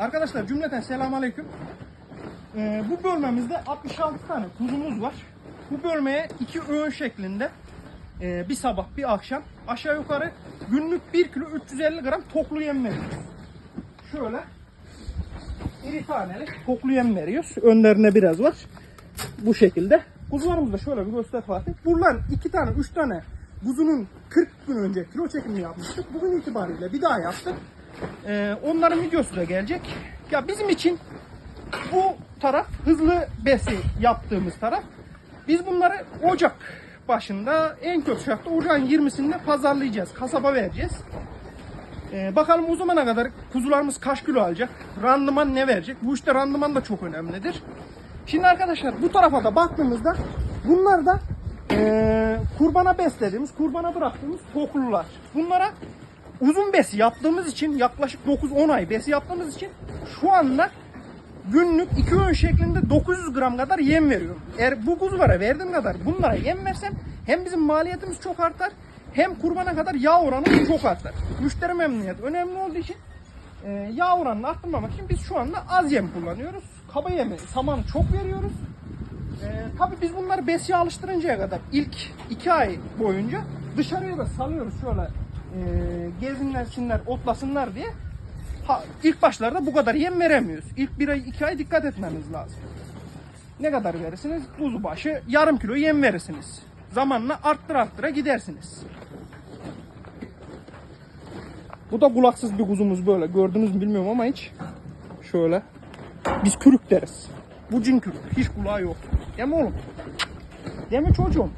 Arkadaşlar cümleten selamun aleyküm. Ee, bu bölmemizde 66 tane kuzumuz var. Bu bölmeye iki öğün şeklinde e, bir sabah bir akşam aşağı yukarı günlük 1 kilo 350 gram toklu yem veriyoruz. Şöyle iri taneli toklu yem veriyoruz. Önlerine biraz var. Bu şekilde. Kuzularımızı da şöyle bir göster Fatih. Buradan iki tane, üç tane kuzunun 40 gün önce kilo çekimini yapmıştık. Bugün itibariyle bir daha yaptık. Ee, onların videosu da gelecek. Ya bizim için bu taraf hızlı besi yaptığımız taraf. Biz bunları Ocak başında en kötü şartta ocağın 20'sinde pazarlayacağız. Kasaba vereceğiz. Ee, bakalım o zamana kadar kuzularımız kaç kilo alacak? Randıman ne verecek? Bu işte randıman da çok önemlidir. Şimdi arkadaşlar bu tarafa da baktığımızda bunlar da ee, kurbana beslediğimiz, kurbana bıraktığımız toklular. Bunlara uzun besi yaptığımız için yaklaşık 9-10 ay besi yaptığımız için şu anda günlük iki öğün şeklinde 900 gram kadar yem veriyorum. Eğer bu kuzulara verdiğim kadar bunlara yem versem hem bizim maliyetimiz çok artar hem kurbana kadar yağ oranı çok artar. Müşteri memnuniyeti önemli olduğu için e, yağ oranını arttırmamak için biz şu anda az yem kullanıyoruz. Kaba yemi, samanı çok veriyoruz. E, tabii biz bunları besiye alıştırıncaya kadar ilk iki ay boyunca dışarıya da salıyoruz şöyle e, gezinlersinler, otlasınlar diye. Ha, ilk başlarda bu kadar yem veremiyoruz. İlk bir ay, iki ay dikkat etmemiz lazım. Ne kadar verirsiniz? Kuzu başı yarım kilo yem verirsiniz. Zamanla arttıra arttıra gidersiniz. Bu da kulaksız bir kuzumuz böyle. Gördünüz mü bilmiyorum ama hiç. Şöyle. Biz kürük deriz. Bu cin kürük. Hiç kulağı yok. Değil mi oğlum? Değil mi çocuğum?